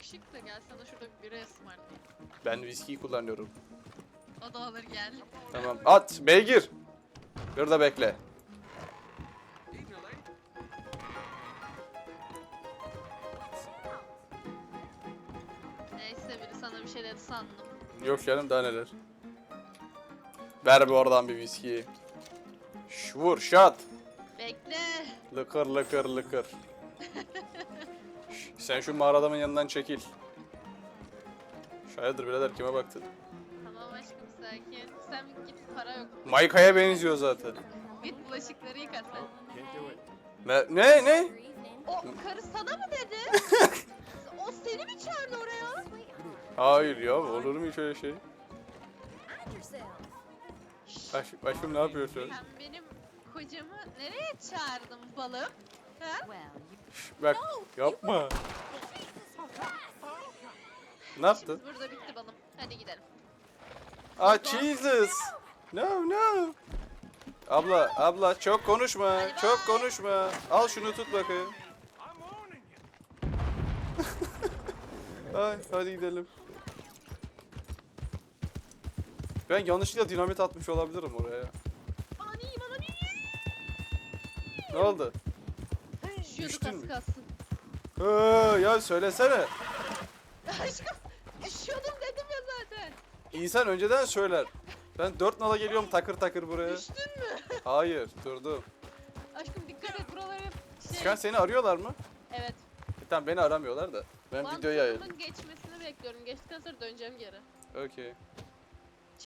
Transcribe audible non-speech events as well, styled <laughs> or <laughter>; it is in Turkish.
yakışıklı gel sana şurada bir bira ısmarlayayım. Ben viskiyi kullanıyorum. O da olur gel. Tamam. At beygir. Burada bekle. Neyse biri sana bir şey dedi sandım. Yok canım daha neler. Ver bir oradan bir viskiyi. Ş- Vur şat. Bekle. Lıkır lıkır lıkır. Sen şu mağara adamın yanından çekil. Hayırdır birader kime baktın? Tamam aşkım sakin. Sen git para yok. Mayka'ya benziyor zaten. Git bulaşıkları yıka sen. Ne ne? ne? O karı sana mı dedi? <laughs> o seni mi çağırdı oraya? Hayır ya olur mu hiç öyle şey? Baş, başım ne yapıyorsun? Sen benim kocamı nereye çağırdın balım? Ha? Şş, Bak yapma. Ne yaptın? İşimiz burada bitti balım. Hadi gidelim. Ah Jesus. No no. Abla abla çok konuşma. Hadi Çok bye. konuşma. Al şunu tut bakayım. <laughs> Ay hadi gidelim. Ben yanlışlıkla dinamit atmış olabilirim oraya. Ani bana Ne oldu? Düştün mü? kalsın. Hı, ya söylesene. Aşkım üşüyordum dedim ya zaten. İnsan önceden söyler. Ben dört nala geliyorum takır takır buraya. Düştün mü? <laughs> Hayır durdum. Aşkım dikkat et buralar hep şey. Şu an seni arıyorlar mı? Evet. E, tamam beni aramıyorlar da. Ben videoyu ayırdım. geçmesini bekliyorum. Geçtikten sonra döneceğim geri. Okey.